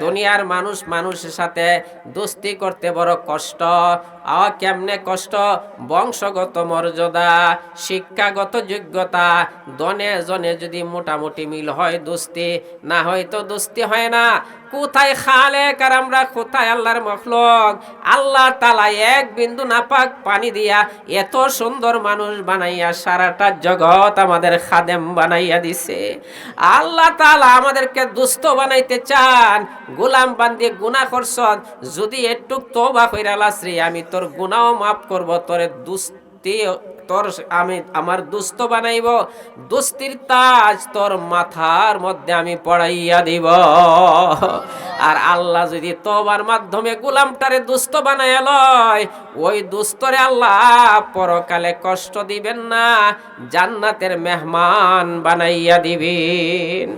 দুনিয়ার মানুষ মানুষের সাথে দোস্তি করতে বড় কষ্ট। আ কেমনে কষ্ট? বংশগত মর্যাদা, শিক্ষাগত যোগ্যতা দনে জনে যদি মোটামুটি মিল হয় দোস্তি, না হয় তো দোস্তি হয় না। কোথায় খালে কার আমরা কোথায় আল্লাহর মখলক? আল্লাহ তালা এক বিন্দু নাপাক পানি দিয়া এত সুন্দর মানুষ বানাইয়া সারাটা জগৎ আমাদের খাদেম বানাইয়া দিছে। আল্লাহ তালা আমাদেরকে দুস্থ বানাইতে চান, গোলাম বান্দিয়ে গুনাহ করছত যদি একটু তোবা কইরা লাসরি আমি তোর গুনাও মাফ করব, তোরে দুস্তি তোর আমি আমার দুস্থ বানাইব, দুস্তির তাজ তোর মাথার মধ্যে আমি পড়াইয়া দিব। আর আল্লাহ যদি তোবার মাধ্যমে গোলামটারে দুস্থ বানাইয়া লয়, ওই দুস্তরে আল্লাহ পরকালে কষ্ট দিবেন না, জান্নাতের মেহমান বানাইয়া দিবেন।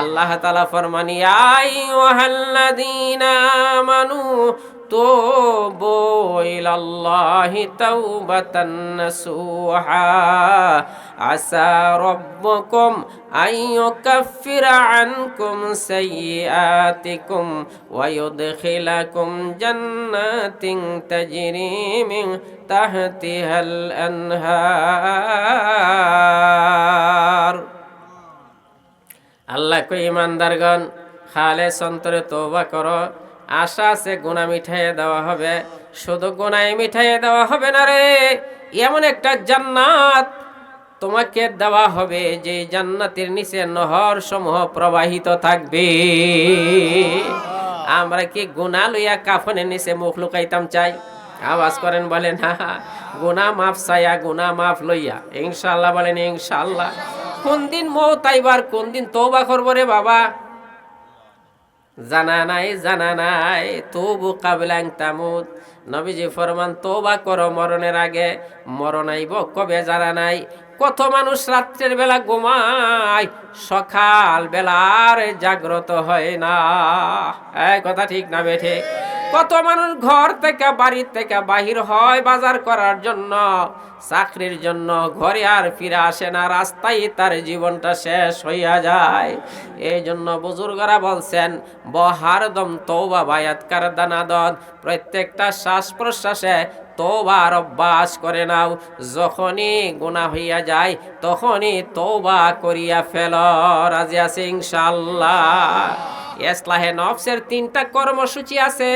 আল্লাহ তালা ফরমানি আই ওয়াহাল্লাযীনা আমানু توبوا إلى الله توبة نصوحا عسى ربكم أن يكفر عنكم سيئاتكم ويدخلكم جنات تجري من تحتها الأنهار আল্লাহ কই ইমানদারগণ খালে সন্তরে তওবা করো আশা আছে গোনা মিঠাইয়ে দেওয়া হবে। শুধু গোনায় মিঠাইয়ে দেওয়া হবে না রে এমন একটা জান্নাত তোমাকে দেওয়া হবে যে জান্নাতের নিচে নহর সমূহ প্রবাহিত থাকবে। আমরা কি গুণা লইয়া কাফনের নিচে মুখ লুকাইতাম চাই? আওয়াজ করেন বলেন হা গুনা মাফ চাইয়া গুনা মাফ লইয়া ইনশাল্লাহ বলেন ইনশাল্লাহ কোন দিন মৌত তাইবার কোন দিন তৌবা করব রে বাবা? জানা নাই জানা নাই তবু কাবিলাং তামুদ। নবীজি ফরমান, তোবা করো মরণের আগে। মরণ আইব কবে জানা নাই। কত মানুষ রাত্রের বেলা ঘুমায়, সকাল বেলার জাগ্রত হয় না। কথা ঠিক না বেঠে কত মানুষ ঘর থেকে, বাড়ি থেকে বাহির হয় বাজার করার জন্য। চাকরির জন্য ঘরে আর ফিরে আসে না, রাস্তায় তার জীবনটা শেষ হইয়া যায়। এই জন্য বুজুর্গরা বলছেন, বহার দম তৌবা বায়াতকার দানাদন প্রত্যেকটা শ্বাস প্রশ্বাসে তোবার অভ্যাস করে নাও। যখনই গুণা হইয়া যায়, তখনই তৌবা করিয়া ফেল। রাজি আছে ইনশাল্লাহ এসলাহে নফসের তিনটা কর্মসূচি আছে।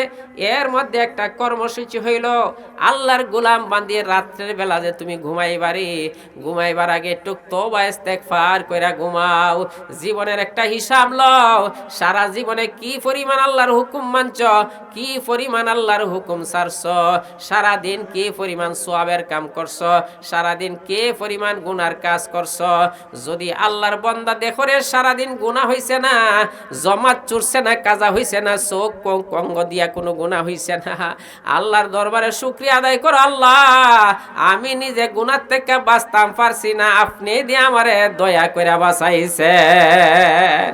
এর মধ্যে একটা কর্মসূচি হইল আল্লাহর গোলাম বান্দিয়ে রাত্রের বেলা যে তুমি ঘুমাইবারি ঘুমাইবার আগে টুক তোবা ইস্তেগফার কইরা ঘুমাও। জীবনের একটা হিসাব লও, সারা জীবনে কি পরিমাণ আল্লাহর হুকুম মানছ, কি পরিমাণ আল্লাহর হুকুম সারছ সারা দিন কি পরিমাণ সোয়াবের কাম করছ সারা দিন কে পরিমাণ গুনার কাজ করছ। যদি আল্লাহর বন্দা দেখরে সারা দিন গুনাহ হইছে না, জমাত চুরছে না, কাজা হইছে না, চোখ কঙ্গ দিয়া কোনো গুণা হইছে না। আল্লাহর দরবারে শুক্রিয়া আদায় করো আল্লাহ, আমি নিজে গুণার থেকে বাঁচতাম পারছি না, আপনি দিয়ে আমারে দয়া করে বাঁচাইছেন।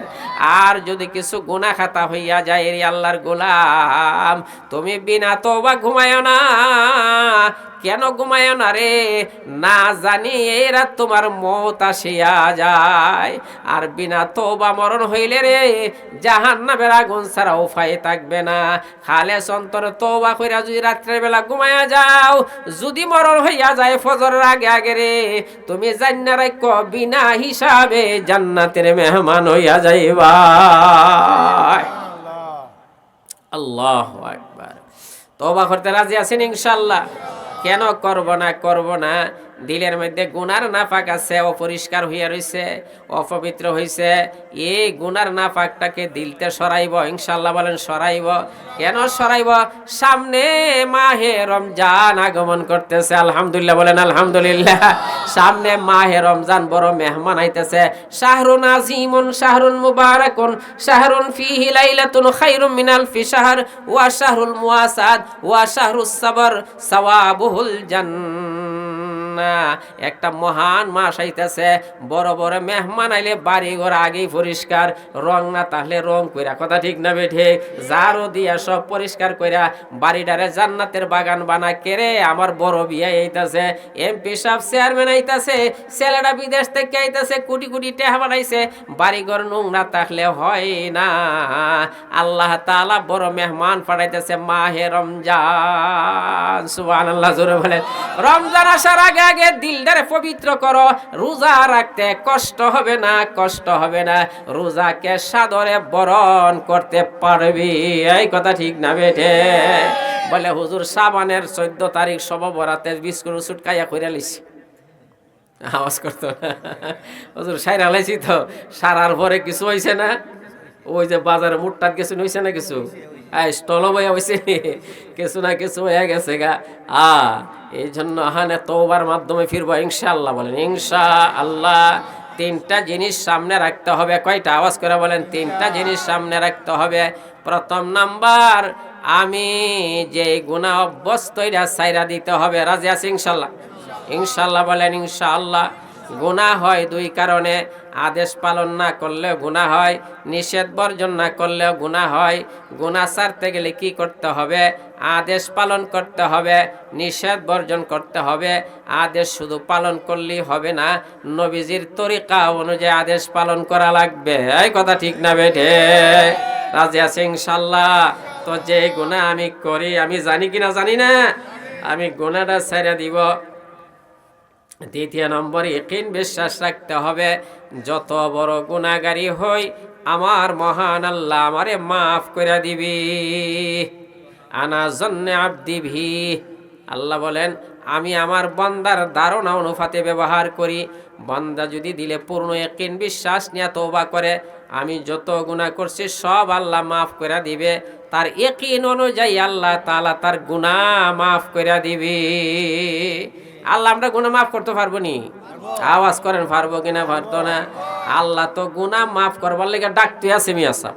আর যদি কিছু গুনাহ খাতা হইয়া যায় আল্লাহর গোলাম, তুমি বিনা তোবা ঘুমায় না। কেন ঘুমায় না রে? না জানি এরা তোমার মত আসিয়া যায়। আর বিনা তোবা মরণ হইলে রে জাহান নামের আগুন ছাড়া উপায় থাকবে না। খালে সন্তর তোবা কইরা যদি রাত্রের বেলা ঘুমায়া যাও যদি মরণ হইয়া যায় ফজরের আগে আগে রে তুমি জান্না রাখ বিনা হিসাবে জান্নাতের মেহমান হইয়া যাইবা। আল্লাহ। একবার তোবা করতে রাজি আছেন ইনশাল্লাহ কেন করব না করব না? দিলের মধ্যে গুনার নাফাক আছে, অপরিষ্কার হইয়া রইছে, অপবিত্র হইছে। এই গুনার নাফাকটাকে দিলতে সরাইব ইনশাল্লাহ বলেন সরাইব। কেন সরাইব? সামনে মাহে রমজান আগমন করতেছে, আলহামদুলিল্লাহ বলেন আলহামদুলিল্লাহ। সামনে মাহে রমজান বড় মেহমান আইতেছে। শাহরুন আজিমুন, শাহরুন মুবারাকুন, শাহরুন ফিহি লাইলাতুন খায়রুম মিনাল ফি শাহর ওয়া শাহরুল মুয়াসাদ ওয়া শাহরুস সাবর, সাওয়াবুহুল জান্নাহ না। একটা মহান মাস আইতেছে, বড় বড় মেহমান আইলে বাড়ি ঘর আগেই পরিষ্কার, রং না তাহলে রং কইরা, কথা ঠিক না বেঠে জারো দিয়া সব পরিষ্কার কইরা বাড়িটারে জান্নাতের বাগান বানা কেরে আমার বড় বিয়ে আইতাছে। এমপি সাহেব চেয়ারম্যান আইতাছে, ছেলেটা বিদেশ থেকে আইতাছে, কোটি কোটি টাকা বানাইছে। বাড়ি ঘর নোংরা থাকলে হয় না। আল্লাহ তাআলা বড় মেহমান পাঠাইতেছে মাহে রমজান। সুবহানাল্লাহ, জোরে বলেন। রমজান আসার আগে আগে দিলটারে পবিত্র করো। রোজা রাখতে কষ্ট হবে না, কষ্ট হবে না। রোজাকে সাদরে বরণ করতে পারবি। এই কথা ঠিক না বেঠে। বলে হুজুর, সাবানের চোদ্দ তারিখ সব বরাতে বিস্কুট সুটকাইয়া করে লিছি আওয়াজ করতো। হুজুর, সাইরা লাইছি তো। সারার পরে কিছু হয়েছে না? ওই যে বাজারে মুটটাত কিছু হয়েছে না কিছু? স্টল বইয়া হয়েছে কিছু না কিছু হয়ে গেছে গা। আ, এই জন্য হানে তোবার মাধ্যমে ফিরবো, ইনশাআল্লাহ বলেন। ইনশা আল্লাহ তিনটা জিনিস সামনে রাখতে হবে। কয়টা? আওয়াজ করে বলেন, তিনটা জিনিস সামনে রাখতে হবে। প্রথম নাম্বার, আমি যে গুণা অভ্যস্ত এটা সাইরা দিতে হবে। রাজি আছে ইনশাল্লাহ ইনশাল্লাহ বলেন, ইনশাআল্লাহ। গুণা হয় দুই কারণে। আদেশ পালন না করলেও গুণা হয়, নিষেধ বর্জন না করলেও গুণা হয় গুণা ছাড়তে গেলে কি করতে হবে? আদেশ পালন করতে হবে, নিষেধ বর্জন করতে হবে, আদেশ শুধু পালন করলেই হবে না, নবীজির তরিকা অনুযায়ী আদেশ পালন করা লাগবে। এই কথা ঠিক না বেঠে? রাজি আছে ইনশাল্লাহ তো যে গুণা আমি করি, আমি জানি কিনা জানি না? আমি গুণাটা ছেড়ে দিব। দ্বিতীয় নম্বর ইকিন বিশ্বাস রাখতে হবে, যত বড় গুণাগারি হই, আমার মহান আল্লাহ আমারে মাফ করে দিবি। আনা জন্যে আবদিভি আল্লাহ বলেন, আমি আমার বন্দার ধারণা অনুপাতে ব্যবহার করি। বন্দা যদি দিলে পূর্ণ একিন বিশ্বাস নিয়ে তৌবা করে, আমি যত গুণা করছি সব আল্লাহ মাফ করে দিবে। তার একিন অনুযায়ী আল্লাহ তাআলা তার গুণা মাফ করে দিবি। আল্লাহ, আমরা গুণা মাফ করতে পারব নি আওয়াজ করেন, পারব কিনা? পারতো না। আল্লাহ তো গুণা মাফ করবার লেগে ডাকতে আছে মিয়া সাহেব।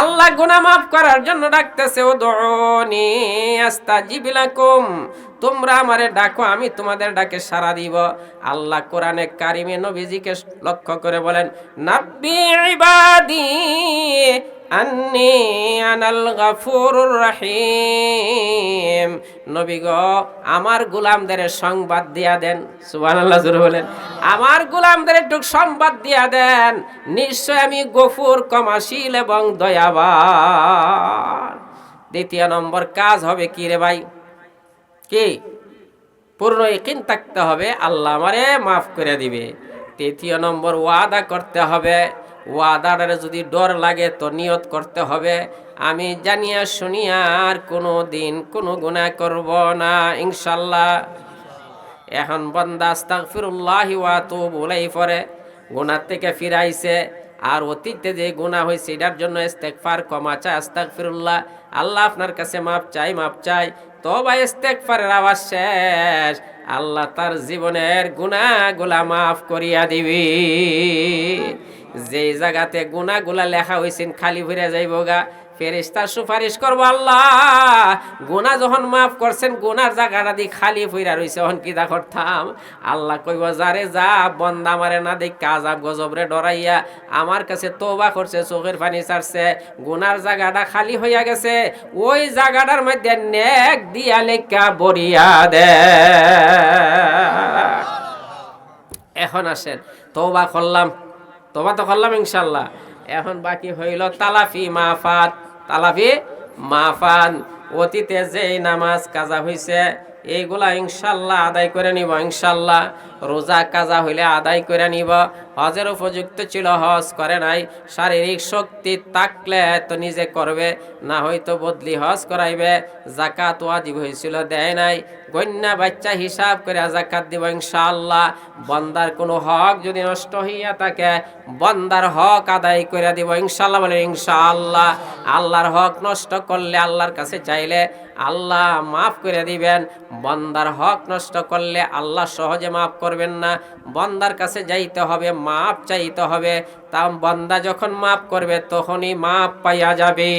আল্লাহ গুনাহ মাফ করার জন্য ডাকতেছে ও দনি আস্তাজিব লাকুম, তোমরা আমারে ডাকো, আমি তোমাদের ডাকে দিব। আল্লাহ কোরআনে কারিমে নবীজিকে লক্ষ্য করে বলেন, নাব্বি ইবাদি আন্নি আনাল গাফুরুর আমার গোলামদের সংবাদ দিয়া দেন। সুবহানাল্লাহ জোরে বলেন, আমার গোলামদের একটু সংবাদ দিয়া দেন। নিশ্চয় আমি গফুর কমাশীল এবং দয়াবান। দ্বিতীয় নম্বর কাজ হবে কি রে ভাই? কি? পূর্ণ ইকিন থাকতে হবে, আল্লাহ আমারে মাফ করে দিবে। তৃতীয় নম্বর ওয়াদা করতে হবে, ওয়াদাটারে যদি ডর লাগে তো নিয়ত করতে হবে। আমি জানিয়া শুনিয়া আর কোনো দিন কোনো গুণা করব না, ইনশাল্লাহ। এখন বন্দা ওয়া তো ইলাইহি, পরে গুণার থেকে ফিরাইছে। আর অতীতে যে গুণা হয়েছে এটার জন্য ইস্তেকফার ক্ষমা চায় আস্তাকফিরুল্লাহ আল্লাহ আপনার কাছে মাপ চাই মাপ চাই। তবা ইস্তেকফারের আওয়াজ শেষ। আল্লাহ তার জীবনের গুণাগুলা মাফ করিয়া দিবি। যেই জায়গাতে গুণাগুলা লেখা হয়েছেন খালি ফিরে যাইব গা ফেরেস্তার সুপারিশ করব আল্লাহ। গুনাহ যখন মাফ করছেন, গুনার জায়গাটা দিয়ে খালি ফিরা রইছে হন কি দা করতাম? আল্লাহ কইব, যারে যা, বন্দা মারে না দেখ কাজাব গজবরে ডরাইয়া, আমার কাছে তোবা করছে, চোখের পানি ছাড়ছে, গুনার জায়গাটা খালি হইয়া গেছে, ওই জায়গাটার মধ্যে নেক দিয়া লেখা বরিয়া দে। এখন আসেন তোবা করলাম তোবা তো করলাম ইনশাল্লাহ এখন বাকি হইল তালাফি মাফাত। তালাফি মাফান, অতীতে যেই নামাজ কাজা হইছে, এইগুলা ইনশাল্লাহ আদায় করে নিব, ইনশাল্লাহ। রোজা কাজা হইলে আদায় করে নিব হজের উপযুক্ত ছিল, হজ করে নাই। শারীরিক শক্তি থাকলে তো নিজে করবে, না হয়তো বদলি হজ করাইবে। জাকাত ওয়াজিব হয়েছিল, দেয় নাই। গন্যা বাচ্চা হিসাব করে জাকাত দিব ইনশাআল্লাহ। বন্দার কোনো হক যদি নষ্ট হইয়া থাকে, বন্দার হক আদায় করে দিব ইনশাআল্লাহ বলে ইনশাআল্লাহ। আল্লাহর হক নষ্ট করলে আল্লাহর কাছে চাইলে আল্লাহ মাফ করে দিবেন। বন্দার হক নষ্ট করলে আল্লাহ সহজে মাফ করবেন না। বন্দার কাছে যাইতে হবে মাপ চাইতে হবে। তা বন্দা যখন মাপ করবে তখনই মাপ পাইয়া যাবে।